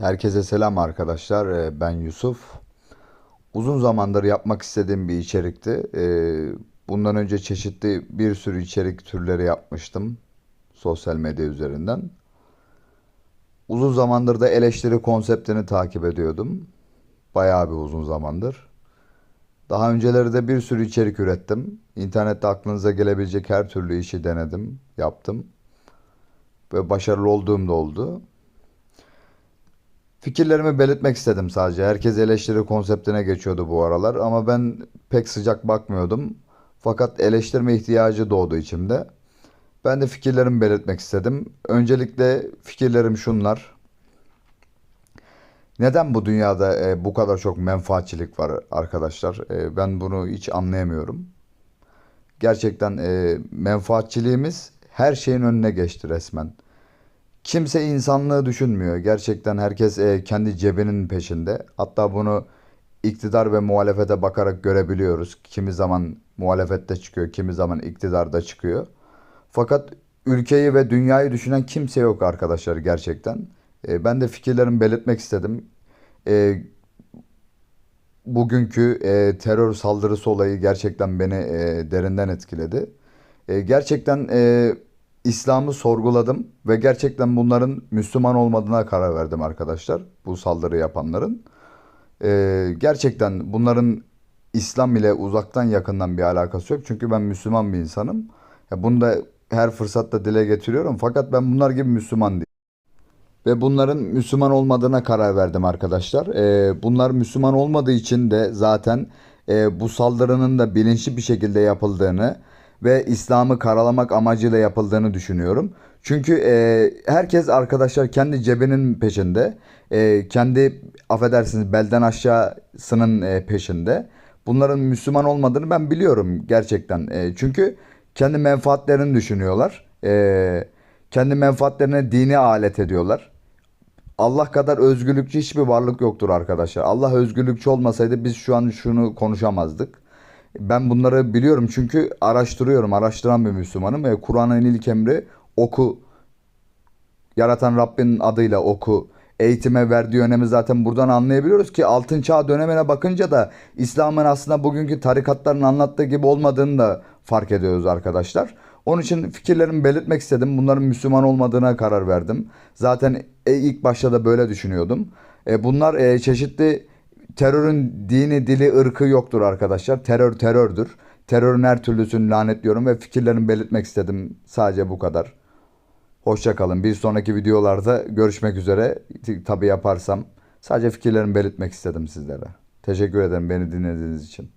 Herkese selam arkadaşlar. Ee, Ben Yusuf. Uzun zamandır yapmak istediğim bir içerikti. Ee, Bundan önce çeşitli bir sürü içerik türleri yapmıştım sosyal medya üzerinden. Uzun zamandır da eleştiri konseptini takip ediyordum. Bayağı bir uzun zamandır. Daha önceleri de bir sürü içerik ürettim. İnternette aklınıza gelebilecek her türlü işi denedim, yaptım. Ve başarılı olduğum da oldu. Fikirlerimi belirtmek istedim sadece. Herkes eleştiri konseptine geçiyordu bu aralar ama ben pek sıcak bakmıyordum. Fakat eleştirme ihtiyacı doğdu içimde. Ben de fikirlerimi belirtmek istedim. Öncelikle fikirlerim şunlar. Neden bu dünyada e, bu kadar çok menfaatçilik var arkadaşlar? E, ben bunu hiç anlayamıyorum. Gerçekten e, menfaatçiliğimiz her şeyin önüne geçti resmen. Kimse insanlığı düşünmüyor. Gerçekten herkes e, kendi cebinin peşinde. Hatta bunu iktidar ve muhalefete bakarak görebiliyoruz. Kimi zaman muhalefette çıkıyor, kimi zaman iktidarda çıkıyor. Fakat ülkeyi ve dünyayı düşünen kimse yok arkadaşlar gerçekten. E, ben de fikirlerimi belirtmek istedim. E, bugünkü terör saldırısı olayı gerçekten beni derinden etkiledi. E, gerçekten İslam'ı sorguladım ve gerçekten bunların Müslüman olmadığına karar verdim arkadaşlar. Bu saldırı yapanların. E, gerçekten bunların İslam ile uzaktan yakından bir alakası yok. Çünkü ben Müslüman bir insanım. Ya bunu da her fırsatta dile getiriyorum. Fakat ben bunlar gibi Müslüman değilim. Ve bunların Müslüman olmadığına karar verdim arkadaşlar. Ee, bunlar Müslüman olmadığı için de zaten e, bu saldırının da bilinçli bir şekilde yapıldığını ve İslam'ı karalamak amacıyla yapıldığını düşünüyorum. Çünkü e, herkes arkadaşlar kendi cebinin peşinde. E, kendi affedersiniz belden aşağısının e, peşinde. Bunların Müslüman olmadığını ben biliyorum gerçekten. E, çünkü kendi menfaatlerini düşünüyorlar. E, kendi menfaatlerine dini alet ediyorlar. Allah kadar özgürlükçü hiçbir varlık yoktur arkadaşlar. Allah özgürlükçü olmasaydı biz şu an şunu konuşamazdık. Ben bunları biliyorum çünkü araştırıyorum. Araştıran bir Müslümanım ve Kur'an'ın ilk emri oku. Yaratan Rabbinin adıyla oku. Eğitime verdiği önemi zaten buradan anlayabiliyoruz ki altın çağ dönemine bakınca da İslam'ın aslında bugünkü tarikatların anlattığı gibi olmadığını da fark ediyoruz arkadaşlar. Onun için fikirlerimi belirtmek istedim. Bunların Müslüman olmadığına karar verdim. Zaten e, ilk başta da böyle düşünüyordum. E, bunlar e, çeşitli terörün dini, dili, ırkı yoktur arkadaşlar. Terör terördür. Terörün her türlüsünü lanetliyorum ve fikirlerimi belirtmek istedim. Sadece bu kadar. Hoşça kalın. Bir sonraki videolarda görüşmek üzere. Tabii yaparsam. Sadece fikirlerimi belirtmek istedim sizlere. Teşekkür ederim beni dinlediğiniz için.